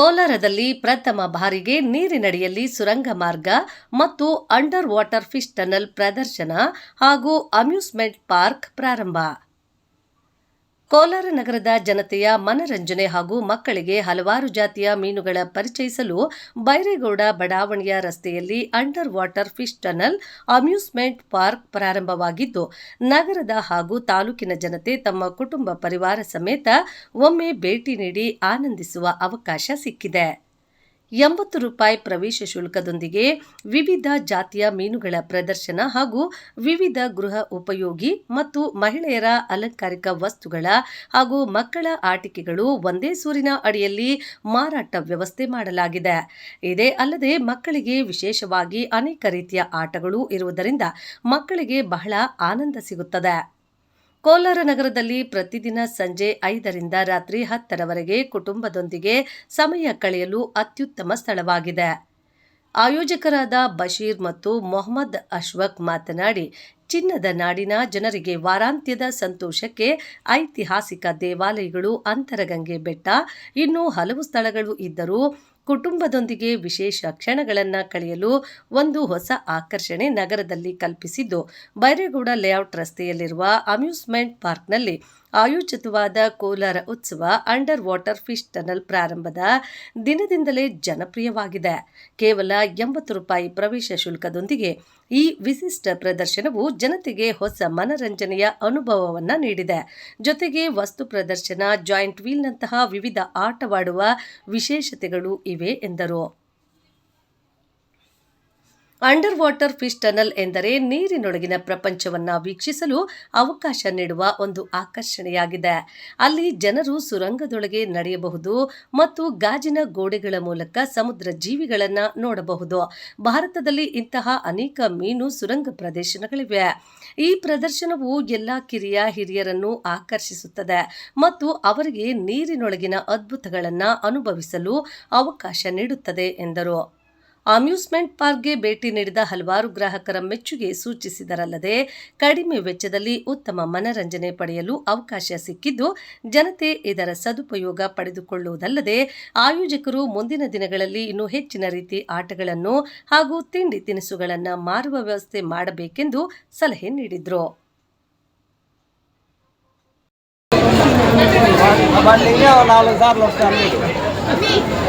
ಕೋಲಾರದಲ್ಲಿ ಪ್ರಥಮ ಬಾರಿಗೆ ನೀರಿನಡಿಯಲ್ಲಿ ಸುರಂಗ ಮಾರ್ಗ ಮತ್ತು ಅಂಡರ್ ವಾಟರ್ ಫಿಶ್ ಟನಲ್ ಪ್ರದರ್ಶನ ಹಾಗೂ ಅಮ್ಯೂಸ್ಮೆಂಟ್ ಪಾರ್ಕ್ ಪ್ರಾರಂಭ. ಕೋಲಾರ ನಗರದ ಜನತೆಯ ಮನರಂಜನೆ ಹಾಗೂ ಮಕ್ಕಳಿಗೆ ಹಲವಾರು ಜಾತಿಯ ಮೀನುಗಳ ಪರಿಚಯಿಸಲು ಬೈರೇಗೌಡ ಬಡಾವಣೆಯ ರಸ್ತೆಯಲ್ಲಿ under water fish tunnel amusement park ಪ್ರಾರಂಭವಾಗಿದ್ದು, ನಗರದ ಹಾಗೂ ತಾಲೂಕಿನ ಜನತೆ ತಮ್ಮ ಕುಟುಂಬ ಪರಿವಾರ ಸಮೇತ ಒಮ್ಮೆ ಭೇಟಿ ನೀಡಿ ಆನಂದಿಸುವ ಅವಕಾಶ ಸಿಕ್ಕಿದೆ. ಎಂಬತ್ತು ರೂಪಾಯಿ ಪ್ರವೇಶ ಶುಲ್ಕದೊಂದಿಗೆ ವಿವಿಧ ಜಾತಿಯ ಮೀನುಗಳ ಪ್ರದರ್ಶನ ಹಾಗೂ ವಿವಿಧ ಗೃಹ ಉಪಯೋಗಿ ಮತ್ತು ಮಹಿಳೆಯರ ಅಲಂಕಾರಿಕ ವಸ್ತುಗಳ ಹಾಗೂ ಮಕ್ಕಳ ಆಟಿಕೆಗಳು ಒಂದೇ ಸೂರಿನ ಅಡಿಯಲ್ಲಿ ಮಾರಾಟ ವ್ಯವಸ್ಥೆ ಮಾಡಲಾಗಿದೆ. ಇದೇ ಅಲ್ಲದೆ ಮಕ್ಕಳಿಗೆ ವಿಶೇಷವಾಗಿ ಅನೇಕ ರೀತಿಯ ಆಟಗಳು ಇರುವುದರಿಂದ ಮಕ್ಕಳಿಗೆ ಬಹಳ ಆನಂದ ಸಿಗುತ್ತದೆ. ಕೋಲಾರ ನಗರದಲ್ಲಿ ಪ್ರತಿದಿನ ಸಂಜೆ ಐದರಿಂದ ರಾತ್ರಿ ಹತ್ತರವರೆಗೆ ಕುಟುಂಬದೊಂದಿಗೆ ಸಮಯ ಕಳೆಯಲು ಅತ್ಯುತ್ತಮ ಸ್ಥಳವಾಗಿದೆ. ಆಯೋಜಕರಾದ ಬಶೀರ್ ಮತ್ತು ಮೊಹಮ್ಮದ್ ಅಶ್ವಕ್ ಮಾತನಾಡಿ, ಚಿನ್ನದ ನಾಡಿನ ಜನರಿಗೆ ವಾರಾಂತ್ಯದ ಸಂತೋಷಕ್ಕೆ ಐತಿಹಾಸಿಕ ದೇವಾಲಯಗಳು, ಅಂತರಗಂಗೆ ಬೆಟ್ಟ, ಇನ್ನೂ ಹಲವು ಸ್ಥಳಗಳು ಇದ್ದರೂ ಕುಟುಂಬದೊಂದಿಗೆ ವಿಶೇಷ ಕ್ಷಣಗಳನ್ನು ಕಳೆಯಲು ಒಂದು ಹೊಸ ಆಕರ್ಷಣೆ ನಗರದಲ್ಲಿ ಕಲ್ಪಿಸಿದ್ದು. ಬೈರೇಗೌಡ ಲೇಔಟ್ ರಸ್ತೆಯಲ್ಲಿರುವ ಅಮ್ಯೂಸ್ಮೆಂಟ್ ಪಾರ್ಕ್ನಲ್ಲಿ ಆಯೋಜಿತವಾದ ಕೋಲಾರ ಉತ್ಸವ ಅಂಡರ್ ವಾಟರ್ ಫಿಶ್ ಟನಲ್ ಪ್ರಾರಂಭದ ದಿನದಿಂದಲೇ ಜನಪ್ರಿಯವಾಗಿದೆ. ಕೇವಲ ಎಂಬತ್ತು ರೂಪಾಯಿ ಪ್ರವೇಶ ಶುಲ್ಕದೊಂದಿಗೆ ಈ ವಿಶಿಷ್ಟ ಪ್ರದರ್ಶನವು ಜನತೆಗೆ ಹೊಸ ಮನರಂಜನೆಯ ಅನುಭವವನ್ನು ನೀಡಿದೆ. ಜೊತೆಗೆ ವಸ್ತು ಪ್ರದರ್ಶನ, ಜಾಯಿಂಟ್ ವೀಲ್ನಂತಹ ವಿವಿಧ ಆಟವಾಡುವ ವಿಶೇಷತೆಗಳು ಇವೆ ಎಂದರು. ಅಂಡರ್ ವಾಟರ್ ಫಿಶ್ ಟನಲ್ ಎಂದರೆ ನೀರಿನೊಳಗಿನ ಪ್ರಪಂಚವನ್ನ ವೀಕ್ಷಿಸಲು ಅವಕಾಶ ನೀಡುವ ಒಂದು ಆಕರ್ಷಣೆಯಾಗಿದೆ. ಅಲ್ಲಿ ಜನರು ಸುರಂಗದೊಳಗೆ ನಡೆಯಬಹುದು ಮತ್ತು ಗಾಜಿನ ಗೋಡೆಗಳ ಮೂಲಕ ಸಮುದ್ರ ಜೀವಿಗಳನ್ನು ನೋಡಬಹುದು. ಭಾರತದಲ್ಲಿ ಇಂತಹ ಅನೇಕ ಮೀನು ಸುರಂಗ ಪ್ರದೇಶಗಳಿವೆ. ಈ ಪ್ರದರ್ಶನವು ಎಲ್ಲ ಕಿರಿಯ ಹಿರಿಯರನ್ನು ಆಕರ್ಷಿಸುತ್ತದೆ ಮತ್ತು ಅವರಿಗೆ ನೀರಿನೊಳಗಿನ ಅದ್ಭುತಗಳನ್ನು ಅನುಭವಿಸಲು ಅವಕಾಶ ನೀಡುತ್ತದೆ ಎಂದರು. ಅಮ್ಯೂಸ್ಮೆಂಟ್ ಪಾರ್ಕ್ಗೆ ಭೇಟಿ ನೀಡಿದ ಹಲವಾರು ಗ್ರಾಹಕರ ಮೆಚ್ಚುಗೆ ಸೂಚಿಸಿದರಲ್ಲದೆ ಕಡಿಮೆ ವೆಚ್ಚದಲ್ಲಿ ಉತ್ತಮ ಮನರಂಜನೆ ಪಡೆಯಲು ಅವಕಾಶ ಸಿಕ್ಕಿದ್ದು ಜನತೆ ಇದರ ಸದುಪಯೋಗ ಪಡೆದುಕೊಳ್ಳುವುದಲ್ಲದೆ ಆಯೋಜಕರು ಮುಂದಿನ ದಿನಗಳಲ್ಲಿ ಇನ್ನೂ ಹೆಚ್ಚಿನ ರೀತಿ ಆಟಗಳನ್ನು ಹಾಗೂ ತಿಂಡಿ ತಿನಿಸುಗಳನ್ನು ಮಾರುವ ವ್ಯವಸ್ಥೆ ಮಾಡಬೇಕೆಂದು ಸಲಹೆ ನೀಡಿದರು బండికి ఓ నాలుగు సార్లు వస్తాను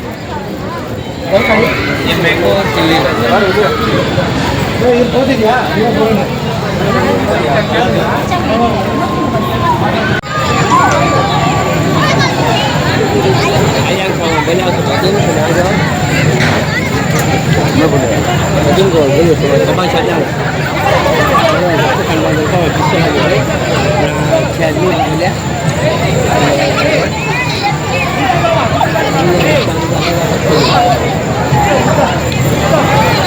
ಏನು ಬೇಕು ಚಿಲ್ಲಿ Thank you. 頑張れ!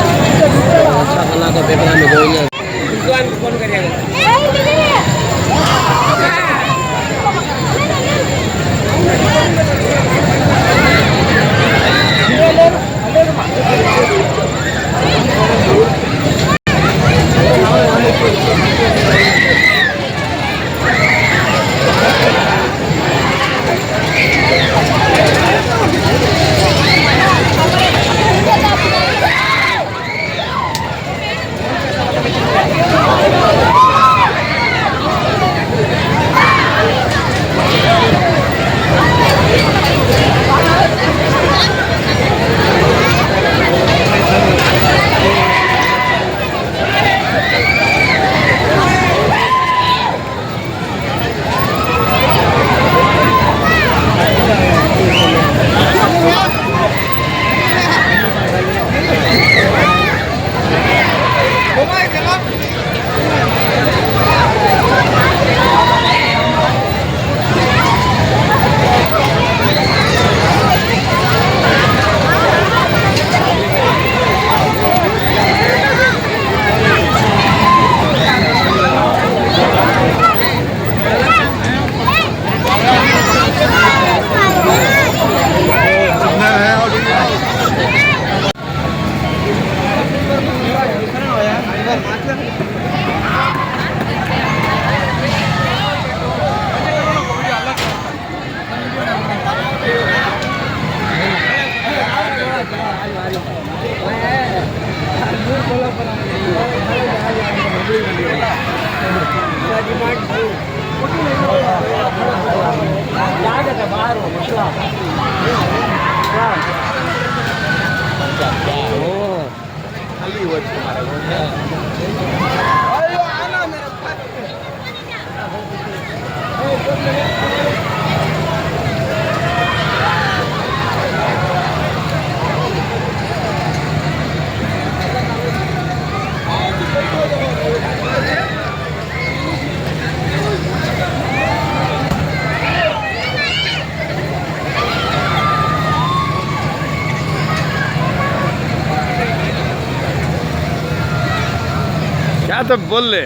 क्या तो बोल ले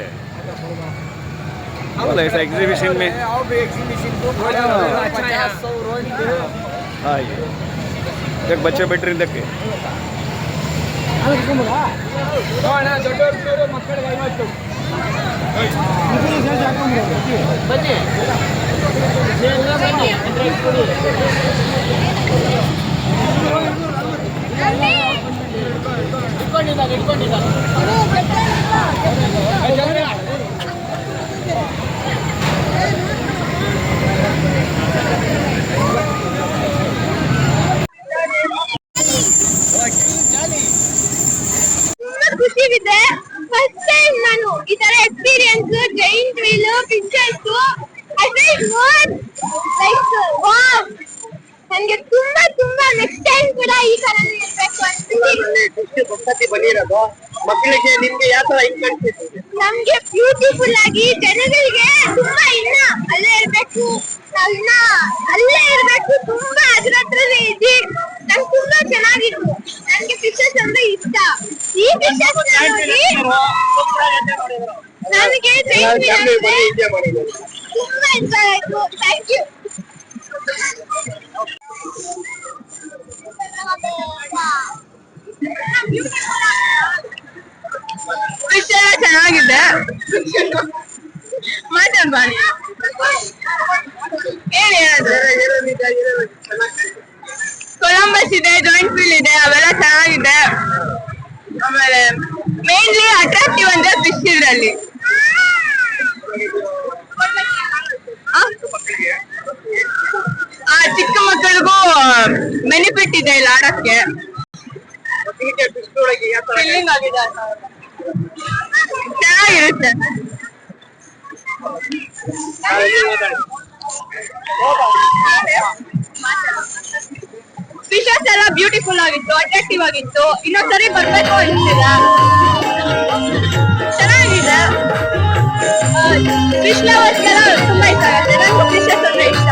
बोल ऐसा एग्जीबिशन में। हाँ ये। देख, बच्चे बैठ रहे देख के। ತುಂಬಾ ಖುಷಿವಿದೆ ಫಸ್ಟ್ ಟೈಮ್ ನಾನು ಈ ತರ experience giant wheel pictures I feel more like wow ನನಗೆ ತುಂಬಾ ತುಂಬಾ ನೆಕ್ಸ್ಟ್ ಟೈಮ್ ಕೂಡ ಈ ತರ ಇರ್ಬೇಕು ಬಂದಿರೋದು ಮಕ್ಕಳಿಗೆ ನಿಮ್ಗೆ ಯಾವ ತರ ನಮ್ಗೆ ಬ್ಯೂಟಿಫುಲ್ ಆಗಿ ಜನಗಳಿಗೆ ತುಂಬಾ ಇನ್ನ ಅಲ್ಲೇ ಇರ್ಬೇಕು. ನಾವ್ ಇನ್ನ ಫ್ಯಾಮಿಲಿ ಬಂದು ಎಂಜಾಯ್ ಮಾಡಿದ್ದಾರೆ ತುಂಬಾ ಇಷ್ಟ ಆಯ್ತು ಥ್ಯಾಂಕ್ ಯು ಫಿಶ್ ಎಲ್ಲ ಚೆನ್ನಾಗಿದೆ. ಮಾತಾಡ್ಬಾರ್ದು ಏನ್ ಹೇಳೋದು. ಕೊಲಂಬಸ್ ಇದೆ ಜಾಯಿಂಟ್ ಫೀಲ್ ಇದೆ ಅವೆಲ್ಲ ಚೆನ್ನಾಗಿದೆ. ಆಮೇಲೆ ಮೇನ್ಲಿ ಅಟ್ರಾಕ್ಟಿವ್ ಅಂದ್ರೆ ಫಿಶ್ ಇದ್ರಲ್ಲಿ. ಬೆನಿಫಿಟ್ ಇದೆ ಇಲ್ಲಿ ಆಡಕ್ಕೆ. ಫೀಲಿಂಗ್ ಆಗಿದೆ ಚೆನ್ನಾಗಿರುತ್ತೆ. ಫಿಶಸ್ ಎಲ್ಲ ಬ್ಯೂಟಿಫುಲ್ ಆಗಿತ್ತು ಅಟ್ರಾಕ್ಟಿವ್ ಆಗಿತ್ತು. ಇನ್ನೊಂದ್ಸರಿ ಬರ್ಬೇಕು ಅನಿಸ್ತಿದೆ ಚೆನ್ನಾಗಿದೆ. ಫಿಶ್ ಲವರ್ಸ್ಗೆಲ್ಲ ತುಂಬಾ ಇಷ್ಟ. ಆಗುತ್ತೆ ನನಗೂ ಫಿಶಸ್ ಅಂದ್ರೆ ಇಷ್ಟ.